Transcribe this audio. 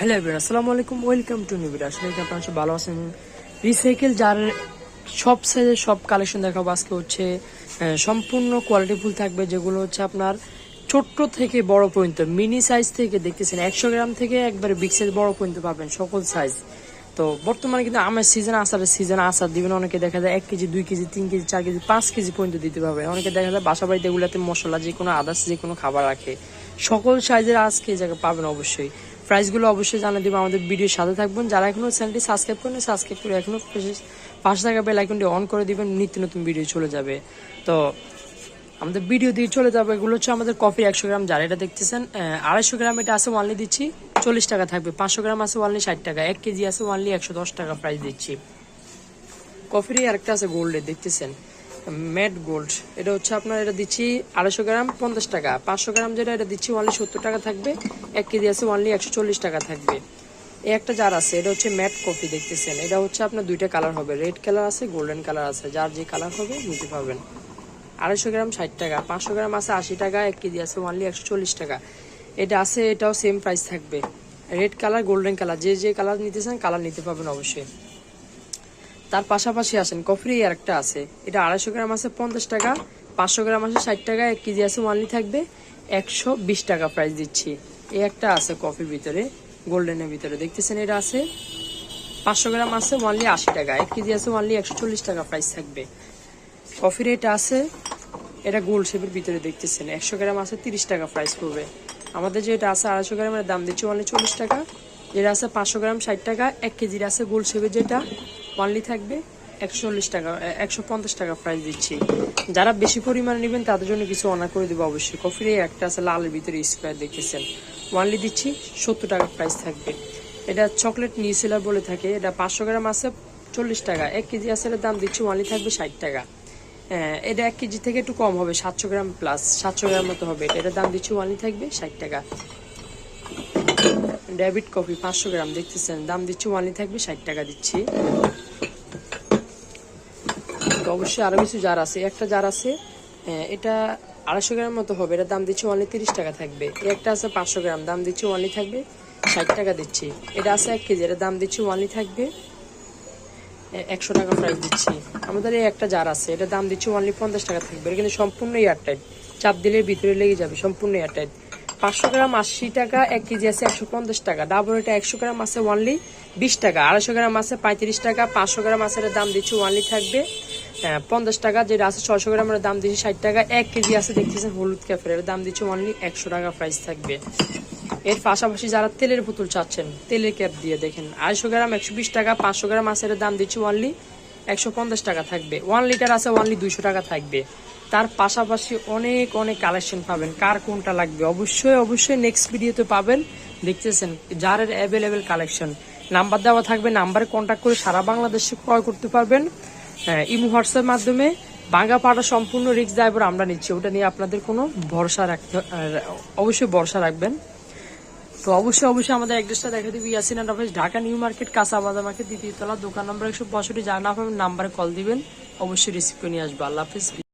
Hello everyone আসসালামু আলাইকুম welcome to new আসলে কি আপনারা সব ভালো আছেন। রিসাইকেল যার সব সাইজের সব কালেকশন দেখাবো। আজকে হচ্ছে সম্পূর্ণ কোয়ালিটি ফুল থাকবে, যেগুলো হচ্ছে আপনার ছোট্ট থেকে বড় পর্যন্ত মিনি সাইজ থেকে দেখতেছেন, একশো গ্রাম থেকে একবারে বিগ সাইজ বড় পর্যন্ত পাবেন সকল সাইজ তো বর্তমানে কিন্তু আমের সিজন আসারের সিজন আসার দিবেন, অনেকে দেখা যায় এক কেজি, দুই কেজি, তিন কেজি, চার কেজি, পাঁচ কেজি পর্যন্ত দিতে পারবেন অনেকে দেখা যায় বাসা বাড়িতে এগুলাতে মশলা যে কোনো আদার্স যে কোনো খাবার রাখে। সকল সাইজের আজকে এই জায়গায় পাবেন অবশ্যই। প্রাইসগুলো অবশ্যই জানিয়ে দিব, আমাদের ভিডিওর সাথে থাকবেন। যারা এখনও চ্যানেলটি সাবস্ক্রাইব করেন সাবস্ক্রাইব করে এখনও পাশে থাকা বেল আইকনটি অন করে দিবেন, নিত্য নতুন ভিডিও চলে যাবে। তো, আমাদের ভিডিও দিয়ে চলে যাবে। এগুলো হচ্ছে আমাদের কফি একশো গ্রাম যারা এটা দেখতেছেন আড়াইশো গ্রাম এটা আছে ওয়ানলি দিচ্ছি, চল্লিশ টাকা থাকবে। পাঁচশো গ্রাম আছে ওয়ানলি ষাট টাকা। এক কেজি আছে ওয়ানলি একশো দশ টাকা প্রাইস দিচ্ছি। কফির আরেকটা আছে গোল্ডের দেখতেছেন। Matte gold. এটা হচ্ছে আপনার, এটা দিচ্ছি আড়াইশো গ্রাম, পঞ্চাশ টাকা। পাঁচশো গ্রাম যেটা, এটা দিচ্ছি ওয়ানলি সত্তর টাকা থাকবে। এক কেজি আছে ওয়ানলি একশো চল্লিশ টাকা থাকবে। এই একটা জার আছে, এটা হচ্ছে ম্যাট কফি, দেখতেছেন? এটা হচ্ছে আপনার দুইটা কালার হবে। রেড কালার আছে গোল্ডেন কালার আছে। যার যে কালার হবে, নিতে পারবেন। আড়াইশো গ্রাম, ষাট টাকা। পাঁচশো গ্রাম আছে, আশি টাকা। এক কেজি আছে ওয়ানলি একশো চল্লিশ টাকা। এটা আছে, এটাও সেম প্রাইস থাকবে। রেড কালার গোল্ডেন কালার যে যে কালার নিতে চান কালার নিতে পারবেন অবশ্যই। তার পাশাপাশি আসেন, কফির এই আরেকটা আছে। এটা আড়াইশো গ্রাম আছে পঞ্চাশ টাকা, পাঁচশো গ্রাম আছে ষাট টাকা, এক কেজি আছে ওয়ানলি থাকবে একশো বিশ টাকা প্রাইস দিচ্ছি। এই একটা আছে কফির ভিতরে গোল্ডেনের ভিতরে। দেখতেছেন এটা আছে? পাঁচশো গ্রাম আছে ওয়ানলি আশি টাকা, এক কেজি আছে ওয়ানলি একশো চল্লিশ টাকা প্রাইস থাকবে। কফির এটা আছে, এটা গোল শেপের ভিতরে দেখতেছেন, একশো গ্রাম আছে তিরিশ টাকা প্রাইস পড়বে। আমাদের যেটা আছে আড়াইশো গ্রামের দাম দিচ্ছি ওয়ানলি চল্লিশ টাকা যেটা আছে পাঁচশো গ্রাম ষাট টাকা, এক কেজির আছে গোল শেপের যেটা ওয়ানলি থাকবে একশো চল্লিশ টাকা একশো পঞ্চাশ টাকা প্রাইস দিচ্ছি। যারা বেশি পরিমাণে নেবেন, তাদের জন্য কিছু অনার করে দেবো অবশ্যই। কফির একটা আছে লালের ভিতরে স্কোয়ার দেখতেছেন। ওয়ানলি দিচ্ছি সত্তর টাকা প্রাইস থাকবে। এটা চকলেট নিউসেলার বলে থাকে। এটা পাঁচশো গ্রাম আছে চল্লিশ টাকা। এক কেজি আছে দাম দিচ্ছি ওয়ানলি থাকবে ষাট টাকা। এটা এক কেজি থেকে একটু কম হবে, সাতশো গ্রাম প্লাস সাতশো গ্রাম মতো হবে। এটা দাম দিচ্ছি ওয়ানলি থাকবে ষাট টাকা। ডেবিট কফি পাঁচশো গ্রাম দেখতেছেন। দাম দিচ্ছি ওয়ানলি থাকবে, ষাট টাকা দিচ্ছি। অবশ্যই আরও কিছু জার আছে। একটা জার আছে এটা আড়াইশো গ্রাম মতো হবে। এটার দাম দিচ্ছি ওয়ানলি তিরিশ টাকা থাকবে। একটা আছে পাঁচশো গ্রাম। দাম দিচ্ছি ওয়ানলি থাকবে, ষাট টাকা দিচ্ছি। এটা আছে এক কেজি। এটার দাম দিচ্ছি ওয়ানলি থাকবে একশো টাকা প্রাইস দিচ্ছি। আমাদের এই একটা জার আছে। এটা দাম দিচ্ছি ওনলি পঞ্চাশ টাকা থাকবে। এটা কিন্তু সম্পূর্ণ এয়ারটাইট চাপ দিলে ভিতরে লেগে যাবে। সম্পূর্ণ এয়ারটাইট পাঁচশো গ্রাম আশি টাকা এক কেজি আছে একশো পঞ্চাশ টাকা। ডাবল এটা একশো গ্রাম আছে ওয়ানলি বিশ টাকা। আড়াইশো গ্রাম আছে পঁয়ত্রিশ টাকা পাঁচশো গ্রাম আছে দাম দিচ্ছি ওয়ানলি থাকবে হ্যাঁ, পঞ্চাশ টাকা। যেটা আছে ছয়শো গ্রামের দাম দিচ্ছি ষাট টাকা এক কেজি আছে দেখতেছেন হলুদ ক্যাফের দাম দিচ্ছি ওনলি একশো টাকা প্রাইস থাকবে। এর পাশাপাশি যারা তেলের বোতল চাচ্ছেন তেলের ক্যাপ দিয়ে দেখেন আড়াইশো গ্রাম একশো বিশ টাকা পাঁচশো গ্রাম আছে দাম দিচ্ছি ওয়ানলি একশো পঞ্চাশ টাকা থাকবে। ওয়ান লিটার আছে ওয়ানলি দুইশো টাকা থাকবে। তার পাশাপাশি অনেক অনেক কালেকশন পাবেন। কার কোনটা লাগবে? অবশ্যই অবশ্যই নেক্সট ভিডিওতে পাবেন। দেখতেছেন যার অ্যাভেলেবেল কালেকশন নাম্বার দেওয়া থাকবে নাম্বারে কন্ট্যাক্ট করে সারা বাংলাদেশে ক্রয় করতে পারবেন। ইমো হোয়াটসঅ্যাপ মাধ্যমে। বাঙ্গা পাড়া সম্পূর্ণ রিক্স ড্রাইভার আমরা নিচ্ছি। ওটা নিয়ে আপনাদের কোনো ভরসা রাখতে অবশ্যই ভরসা রাখবেন। তো অবশ্যই অবশ্যই আমাদের অ্যাড্রেসটা দেখা দিবি Yasin office Dhaka new market, কাঁচা বাজার মার্কেট দ্বিতীয়তলা দোকান নম্বর একশো পঁয়ষট্টি যা না নাম্বারে কল দিবেন। অবশ্যই রিসিভ করে নিয়ে আসব। আল্লাহ হাফিজ।